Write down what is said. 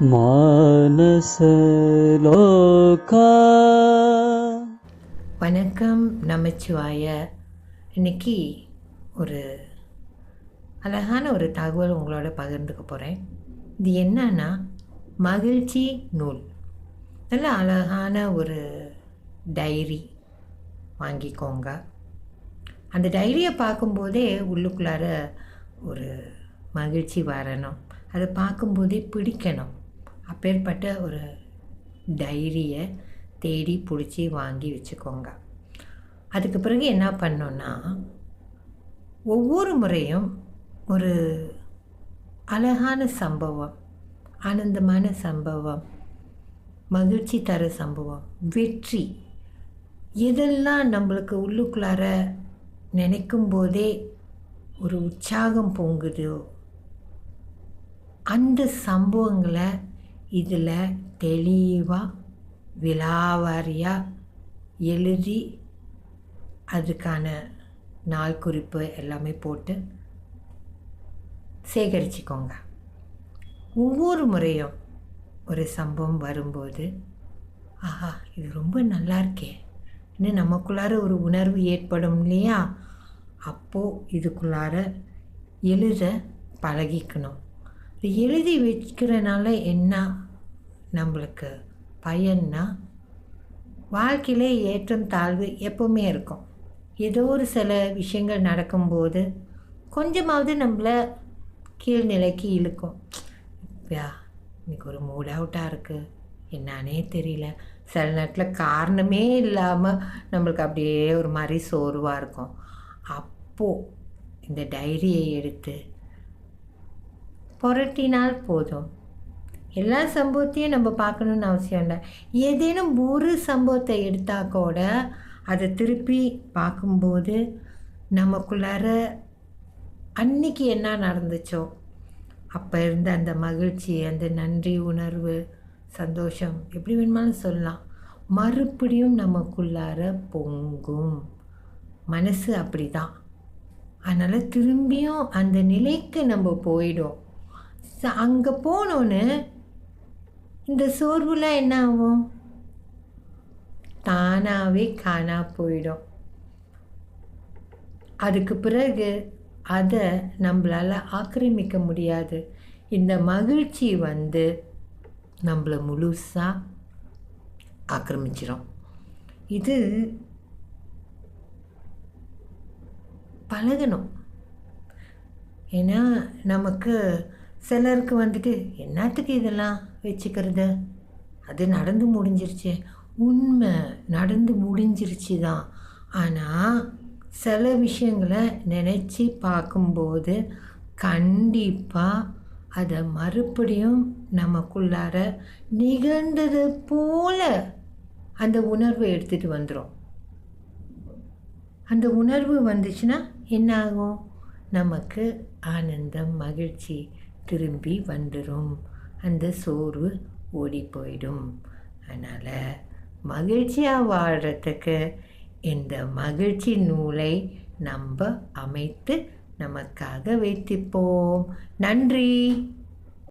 மானசலோகா வணக்கம் நமச்சிவாய. இன்னைக்கு ஒரு அழகான ஒரு தகவல் உங்களோட பகிர்ந்துக்க போகிறேன் இது என்னன்னா மகிழ்ச்சி நூல். நல்ல அழகான ஒரு டைரி வாங்கிக்கோங்க. அந்த டைரியை பார்க்கும்போதே உள்ளுக்குள்ளார ஒரு மகிழ்ச்சி வரணும். அதை பார்க்கும்போதே பிடிக்கணும். அப்பேற்பட்ட ஒரு டைரியை தேடி பிடிச்சி வாங்கி வச்சுக்கோங்க. அதுக்கு பிறகு என்ன பண்ணோன்னா ஒவ்வொரு முறையும் ஒரு அழகான சம்பவம் ஆனந்தமான சம்பவம் மகிழ்ச்சி தர சம்பவம் வெற்றி எதெல்லாம் நம்மளுக்கு உள்ளுக்குள்ளார நினைக்கும் போதே ஒரு உற்சாகம் பொங்குதோ? அந்த சம்பவங்களை இதில் தெளிவாக விலாவாரியாக எழுதி அதுக்கான நாள் குறிப்பு எல்லாமே போட்டு சேகரிச்சுக்கோங்க. ஒவ்வொரு முறையும் ஒரு சம்பவம் வரும்போது ஆஹா இது ரொம்ப நல்லா இருக்கே. இன்னும் நமக்குள்ளார ஒரு உணர்வு ஏற்படும் இல்லையா? அப்போது இதுக்குள்ளார எழுத பழகிக்கணும். எழுதி வைக்கிறனால என்ன? நம்மளுக்கு பயன்னா வாழ்க்கையிலே ஏற்றம் தாழ்வு எப்போவுமே இருக்கும். ஏதோ ஒரு சில விஷயங்கள் நடக்கும்போது கொஞ்சமாவது நம்மளை கீழ்நிலைக்கு இழுக்கும். யா இன்னைக்கு ஒரு மூட் அவுட்டாக இருக்குது என்னானே தெரியல. சில நேரத்தில் காரணமே இல்லாமல் நம்மளுக்கு அப்படியே ஒரு மாதிரி சோர்வாக இருக்கும். அப்போது இந்த டைரியை எடுத்து புரட்டினால் போதும். எல்லா சம்பவத்தையும் நம்ம பார்க்கணுன்னு அவசியம் இல்லை. ஏதேனும் ஒரு சம்பவத்தை எடுத்தால் கூட அதை திருப்பி பார்க்கும்போது நமக்குள்ளார அன்னைக்கு என்ன நடந்துச்சோ அப்போ இருந்த அந்த மகிழ்ச்சி அந்த நன்றி உணர்வு சந்தோஷம் எப்படி வேணுமாலும் சொல்லலாம். மறுபடியும் நமக்குள்ளார பொங்கும். மனசு அப்படி தான் அதனால் திரும்பியும் அந்த நிலைக்கு நம்ம போயிடும். அங்கே போனோன்னு இந்த சோர்வுலாம் என்ன ஆகும் தானாகவே காணா போயிடும். அதுக்கு பிறகு அதை நம்மளால் ஆக்கிரமிக்க முடியாது. இந்த மகிழ்ச்சி வந்து நம்மளை முழுசாக ஆக்கிரமிச்சிடும் இது பழகணும். ஏன்னா நமக்கு சிலருக்கு வந்துட்டு என்னத்துக்கு இதெல்லாம் வச்சுக்கிறது? அது நடந்து முடிஞ்சிருச்சு. உண்மை நடந்து முடிஞ்சிருச்சு தான் ஆனால் சில விஷயங்களை நினச்சி பார்க்கும்போது கண்டிப்பாக அதை மறுபடியும் நமக்குள்ளார நிகழ்ந்தது போல அந்த உணர்வை எடுத்துகிட்டு வந்துடும் அந்த உணர்வு வந்துச்சுன்னா என்ன ஆகும் நமக்கு ஆனந்தம் மகிழ்ச்சி. திரும்பி வந்துடும் அந்த சோர்வு ஓடி போயிடும் அதனால் மகிழ்ச்சியாக வாழ்கிறதுக்கு இந்த மகிழ்ச்சி நூலை நம்ம அமைத்து நமக்காக வைத்திப்போம். நன்றி.